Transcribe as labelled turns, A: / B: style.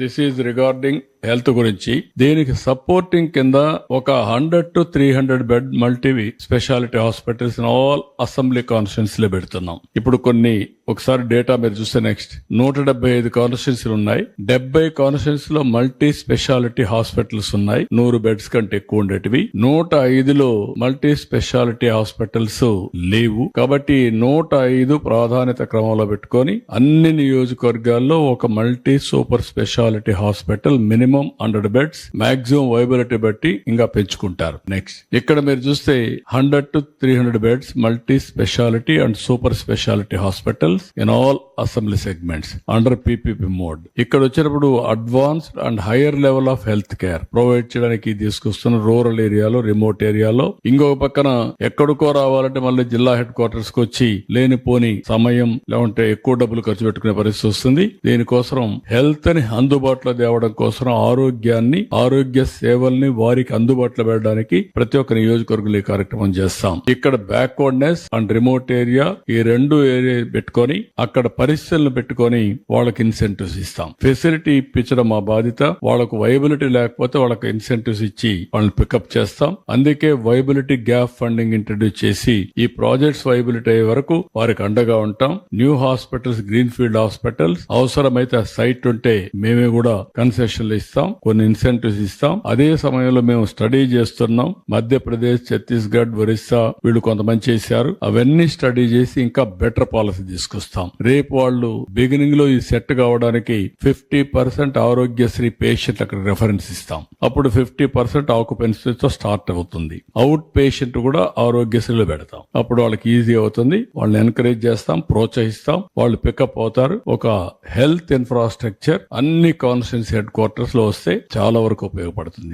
A: This is regarding health గురించి దీనికి supporting కింద ఒక hundred to three hundred bed multi speciality hospitals all assembly కాన్స్టిట్యూన్స్లో పెడుతున్నాం. ఇప్పుడు కొన్ని ఒకసారి డేటా మీరు చూస్తే నెక్స్ట్. నూట డెబ్బై ఐదు కాన్స్టిట్యూన్సీలు ఉన్నాయి. డెబ్బై కాన్స్టిట్యూన్స్లో మల్టీ స్పెషాలిటీ హాస్పిటల్స్ ఉన్నాయి. నూరు బెడ్స్ కంటే ఎక్కువ ఉండేటివి. నూట ఐదులో మల్టీ స్పెషాలిటీ హాస్పిటల్స్ లేవు. కాబట్టి నూట ఐదు ప్రాధాన్యత క్రమంలో పెట్టుకొని అన్ని నియోజకవర్గాల్లో ఒక multi super speciality hospital minimum hundred beds maximum viability బట్టి ఇంకా పెంచుకుంటారు. నెక్స్ట్ ఇక్కడ మీరు చూస్తే hundred to three hundred beds multi speciality and super speciality hospitals in all assembly segments under PPP mode. ఇక్కడ వచ్చినప్పుడు advanced and higher level of health care provide చేయడానికి తీసుకొస్తున్న రూరల్ ఏరియాలో రిమోట్ ఏరియాలో. ఇంకొక పక్కన ఎక్కడికో రావాలంటే మళ్ళీ జిల్లా హెడ్ క్వార్టర్స్కి వచ్చి లేనిపోని సమయం లేకుంటే ఎక్కువ డబ్బులు ఖర్చు పెట్టుకునే పరిస్థితి వస్తుంది. దీనికోసం హెల్త్ని అందుబాటులో తేవడం కోసం ఆరోగ్యాన్ని ఆరోగ్య సేవల్ని వారికి అందుబాటులో పెట్టడానికి ప్రతి ఒక్క నియోజకవర్గంలో ఈ కార్యక్రమం చేస్తాం. ఇక్కడ బ్యాక్వర్డ్నెస్ అండ్ రిమోట్ ఏరియా ఈ రెండు ఏరియా పెట్టుకొని అక్కడ పరిస్థితులను పెట్టుకొని వాళ్ళకి ఇన్సెంటివ్స్ ఇస్తాం. ఫెసిలిటీ ఇప్పించడం మా బాధ్యత. వాళ్ళకు వైబిలిటీ లేకపోతే వాళ్ళకి ఇన్సెంటివ్స్ ఇచ్చి వాళ్ళని పికప్ చేస్తాం. అందుకే వైబిలిటీ గ్యాప్ ఫండింగ్ ఇంట్రడ్యూస్ చేసి ఈ ప్రాజెక్ట్స్ వైబిలిటీ అయ్యే వరకు వారికి అండగా ఉంటాం. New hospitals green field hospitals అవసరమైతే సైట్ ఉంటే మేమే కూడా కన్సెషన్లు ఇస్తాం. కొన్ని ఇన్సెంటివ్స్ ఇస్తాం. అదే సమయంలో మేము స్టడీ చేస్తున్నాం. మధ్యప్రదేశ్ ఛత్తీస్గఢ్ ఒరిస్సా వీళ్ళు కొంతమంది చేశారు. అవన్నీ స్టడీ చేసి ఇంకా బెటర్ పాలసీ తీసుకొస్తాం. రేపు వాళ్ళు బిగినింగ్లో ఈ సెట్ కావడానికి ఫిఫ్టీ పర్సెంట్ ఆరోగ్యశ్రీ పేషెంట్ అక్కడ రెఫరెన్స్ ఇస్తాం. అప్పుడు ఫిఫ్టీ పర్సెంట్ ఆక్యుపెన్సీతో స్టార్ట్ అవుతుంది. అవుట్ పేషెంట్ కూడా ఆరోగ్యశ్రీలో పెడతాం. అప్పుడు వాళ్ళకి ఈజీ అవుతుంది. వాళ్ళని ఎంకరేజ్ చేస్తాం ప్రోత్సహిస్తాం. వాళ్ళు పికప్ అవుతారు. ఒక హెల్త్ ఇన్ఫ్రాస్ట్రక్చర్ అన్ని కాన్స్టిట్యూన్సీ హెడ్ క్వార్టర్స్ లో వస్తే చాలా వరకు ఉపయోగపడుతుంది.